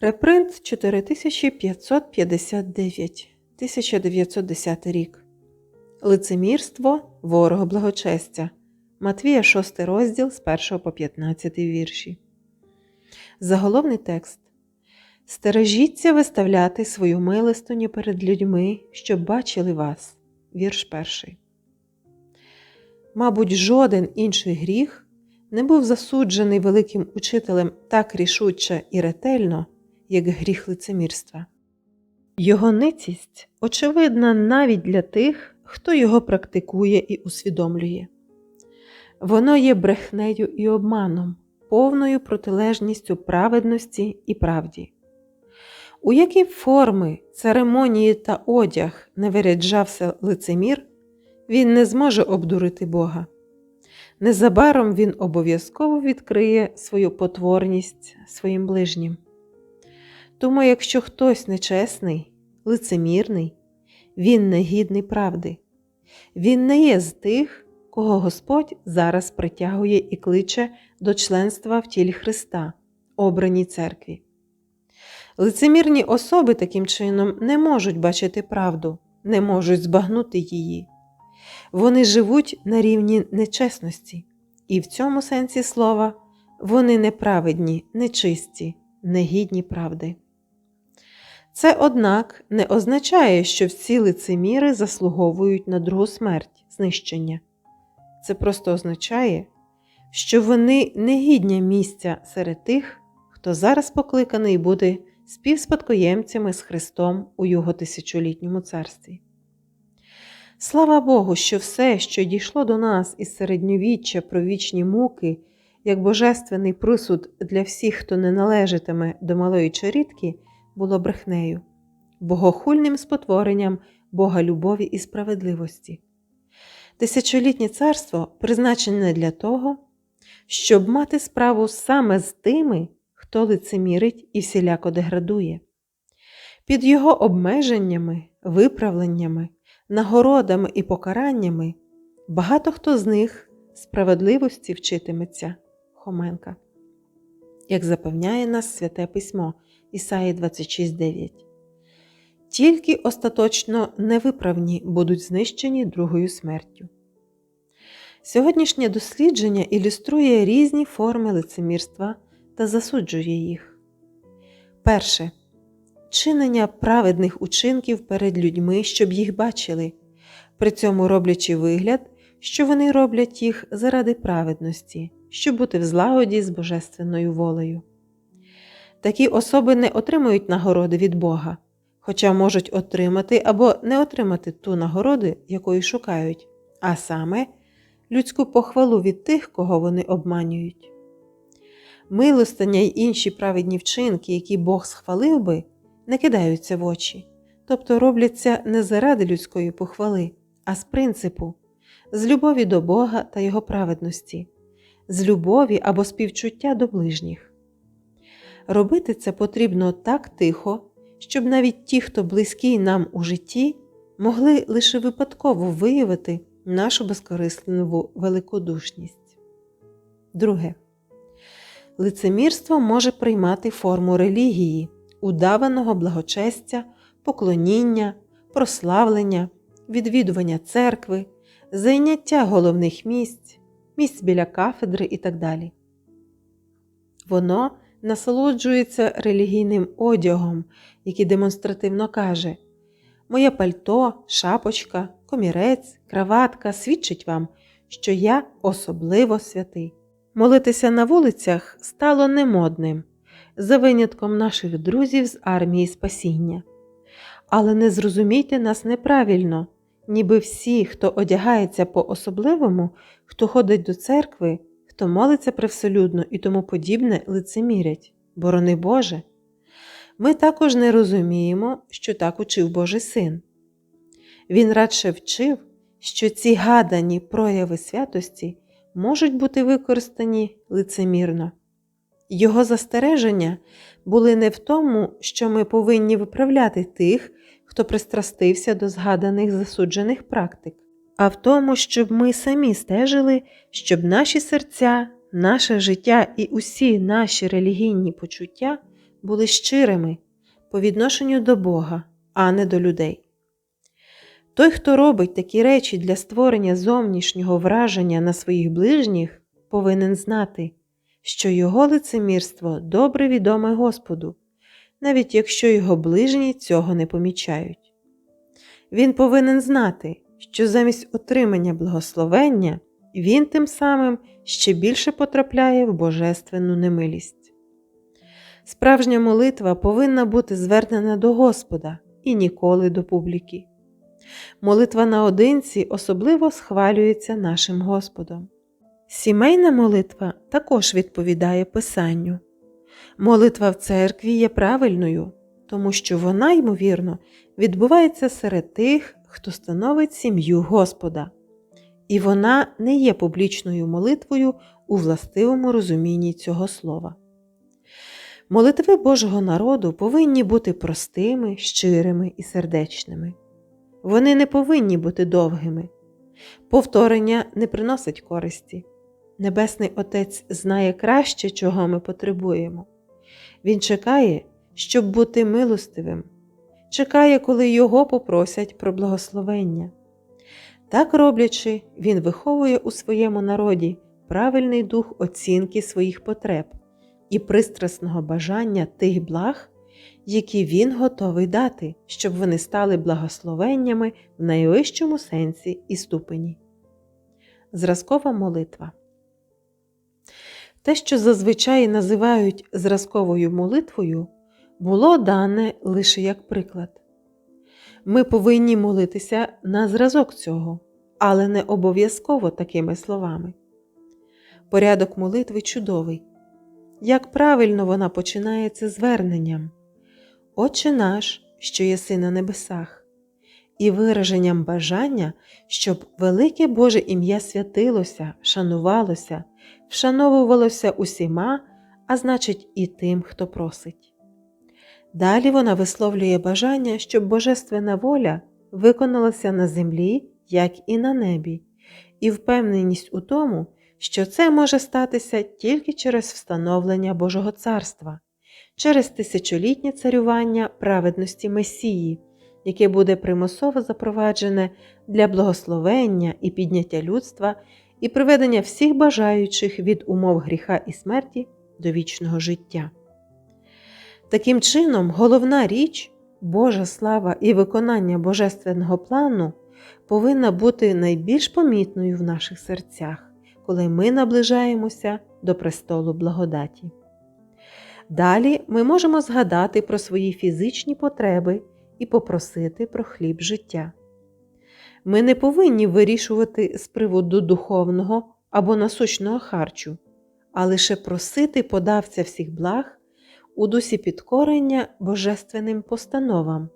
Репринт 4559, 1910 рік. Лицемірство ворог благочестя. Матвія 6 розділ з 1 по 15 вірші. Заголовний текст. Стережіться виставляти свою милостиню перед людьми, щоб бачили вас. Вірш перший. Мабуть, жоден інший гріх не був засуджений великим учителем так рішуче і ретельно, як гріх лицемірства. Його ницість очевидна навіть для тих, хто його практикує і усвідомлює. Воно є брехнею і обманом, повною протилежністю праведності і правді. У які форми, церемонії та одяг не виряджався лицемір, він не зможе обдурити Бога. Незабаром він обов'язково відкриє свою потворність своїм ближнім. Тому, якщо хтось нечесний, лицемірний, він не гідний правди, він не є з тих, кого Господь зараз притягує і кличе до членства в тілі Христа, обраній церкві. Лицемірні особи таким чином не можуть бачити правду, не можуть збагнути її. Вони живуть на рівні нечесності, і в цьому сенсі слова вони неправедні, нечисті, негідні правди. Це, однак, не означає, що всі лицеміри заслуговують на другу смерть, знищення. Це просто означає, що вони не гідні місця серед тих, хто зараз покликаний бути співспадкоємцями з Христом у Його тисячолітньому царстві. Слава Богу, що все, що дійшло до нас із середньовіччя про вічні муки, як божественний присуд для всіх, хто не належатиме до малої чарітки, було брехнею, богохульним спотворенням Бога любові і справедливості. Тисячолітнє царство призначене для того, щоб мати справу саме з тими, хто лицемірить і всіляко деградує. Під його обмеженнями, виправленнями, нагородами і покараннями багато хто з них справедливості вчитиметься Хоменка, як запевняє нас Святе Письмо Ісаї 26.9. Тільки остаточно невиправні будуть знищені другою смертю. Сьогоднішнє дослідження ілюструє різні форми лицемірства та засуджує їх. Перше чинення праведних учинків перед людьми, щоб їх бачили, при цьому роблячи вигляд, що вони роблять їх заради праведності, щоб бути в злагоді з божественною волею. Такі особи не отримують нагороди від Бога, хоча можуть отримати або не отримати ту нагороду, якої шукають, а саме людську похвалу від тих, кого вони обманюють. Милостиня й інші праведні вчинки, які Бог схвалив би, не кидаються в очі, тобто робляться не заради людської похвали, а з принципу, з любові до Бога та Його праведності, з любові або співчуття до ближніх. Робити це потрібно так тихо, щоб навіть ті, хто близький нам у житті, могли лише випадково виявити нашу безкорисливу великодушність. Друге. Лицемірство може приймати форму релігії, удаваного благочестя, поклоніння, прославлення, відвідування церкви, зайняття головних місць, місць біля кафедри і так далі. Воно насолоджується релігійним одягом, який демонстративно каже Моє пальто, шапочка, комірець, краватка свідчить вам, що я особливо святий. Молитися на вулицях стало немодним, за винятком наших друзів з армії спасіння. Але не зрозумійте нас неправильно, ніби всі, хто одягається по особливому, хто ходить до церкви, хто молиться привселюдно і тому подібне, лицемірять, борони Боже. Ми також не розуміємо, що так учив Божий син. Він радше вчив, що ці гадані прояви святості можуть бути використані лицемірно. Його застереження були не в тому, що ми повинні виправляти тих, хто пристрастився до згаданих засуджених практик, а в тому, щоб ми самі стежили, щоб наші серця, наше життя і усі наші релігійні почуття були щирими по відношенню до Бога, а не до людей. Той, хто робить такі речі для створення зовнішнього враження на своїх ближніх, повинен знати, що його лицемірство добре відоме Господу, навіть якщо його ближні цього не помічають. Він повинен знати, що замість отримання благословення він тим самим ще більше потрапляє в божественну немилість. Справжня молитва повинна бути звернена до Господа і ніколи до публіки. Молитва наодинці особливо схвалюється нашим Господом. Сімейна молитва також відповідає Писанню. Молитва в церкві є правильною, тому що вона, ймовірно, відбувається серед тих, хто становить сім'ю Господа, і вона не є публічною молитвою у властивому розумінні цього слова. Молитви Божого народу повинні бути простими, щирими і сердечними. Вони не повинні бути довгими. Повторення не приносить користі. Небесний Отець знає краще, чого ми потребуємо. Він чекає, щоб бути милостивим, чекає, коли його попросять про благословення. Так роблячи, він виховує у своєму народі правильний дух оцінки своїх потреб і пристрасного бажання тих благ, які він готовий дати, щоб вони стали благословеннями в найвищому сенсі і ступені. Зразкова молитва. Те, що зазвичай називають зразковою молитвою, було дане лише як приклад. Ми повинні молитися на зразок цього, але не обов'язково такими словами. Порядок молитви чудовий. Як правильно вона починається зверненням Отче наш, що єси на небесах, і вираженням бажання, щоб велике Боже ім'я святилося, шанувалося, вшановувалося усіма, а значить, і тим, хто просить. Далі вона висловлює бажання, щоб божественна воля виконалася на землі, як і на небі, і впевненість у тому, що це може статися тільки через встановлення Божого царства, через тисячолітнє царювання праведності Месії, яке буде примусово запроваджене для благословення і підняття людства і приведення всіх бажаючих від умов гріха і смерті до вічного життя. Таким чином, головна річ, Божа слава і виконання божественного плану повинна бути найбільш помітною в наших серцях, коли ми наближаємося до престолу благодаті. Далі ми можемо згадати про свої фізичні потреби і попросити про хліб життя. Ми не повинні вирішувати з приводу духовного або насущного харчу, а лише просити подавця всіх благ у дусі підкорення божественним постановам,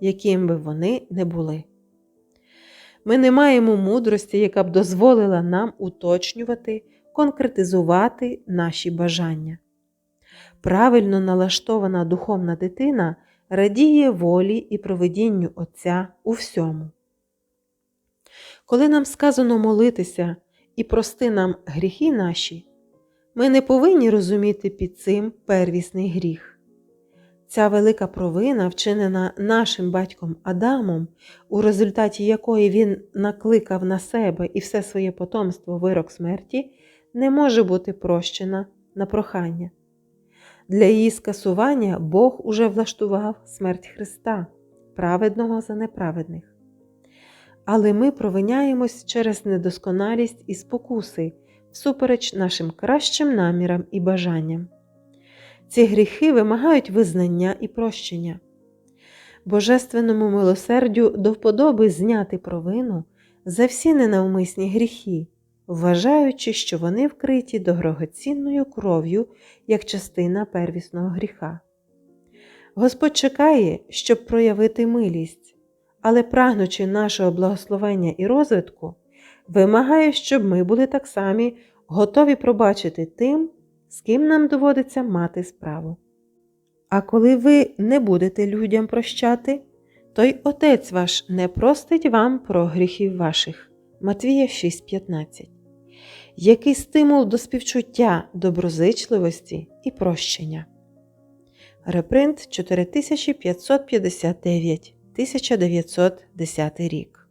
яким би вони не були. Ми не маємо мудрості, яка б дозволила нам уточнювати, конкретизувати наші бажання. Правильно налаштована духовна дитина радіє волі і проведінню Отця у всьому. Коли нам сказано молитися і прости нам гріхи наші, ми не повинні розуміти під цим первісний гріх. Ця велика провина, вчинена нашим батьком Адамом, у результаті якої він накликав на себе і все своє потомство вирок смерті, не може бути прощена на прохання. Для її скасування Бог уже влаштував смерть Христа, праведного за неправедних. Але ми провиняємось через недосконалість і спокуси, всупереч нашим кращим намірам і бажанням. Ці гріхи вимагають визнання і прощення. Божественному милосердю до вподоби зняти провину за всі ненавмисні гріхи, вважаючи, що вони вкриті дорогоцінною кров'ю як частина первісного гріха. Господь чекає, щоб проявити милість, але, прагнучи нашого благословення і розвитку, вимагає, щоб ми були так самі готові пробачити тим, з ким нам доводиться мати справу. А коли ви не будете людям прощати, то й Отець ваш не простить вам про гріхів ваших. Матвія 6,15. Який стимул до співчуття, доброзичливості і прощення. Репринт 4559 1910 рік.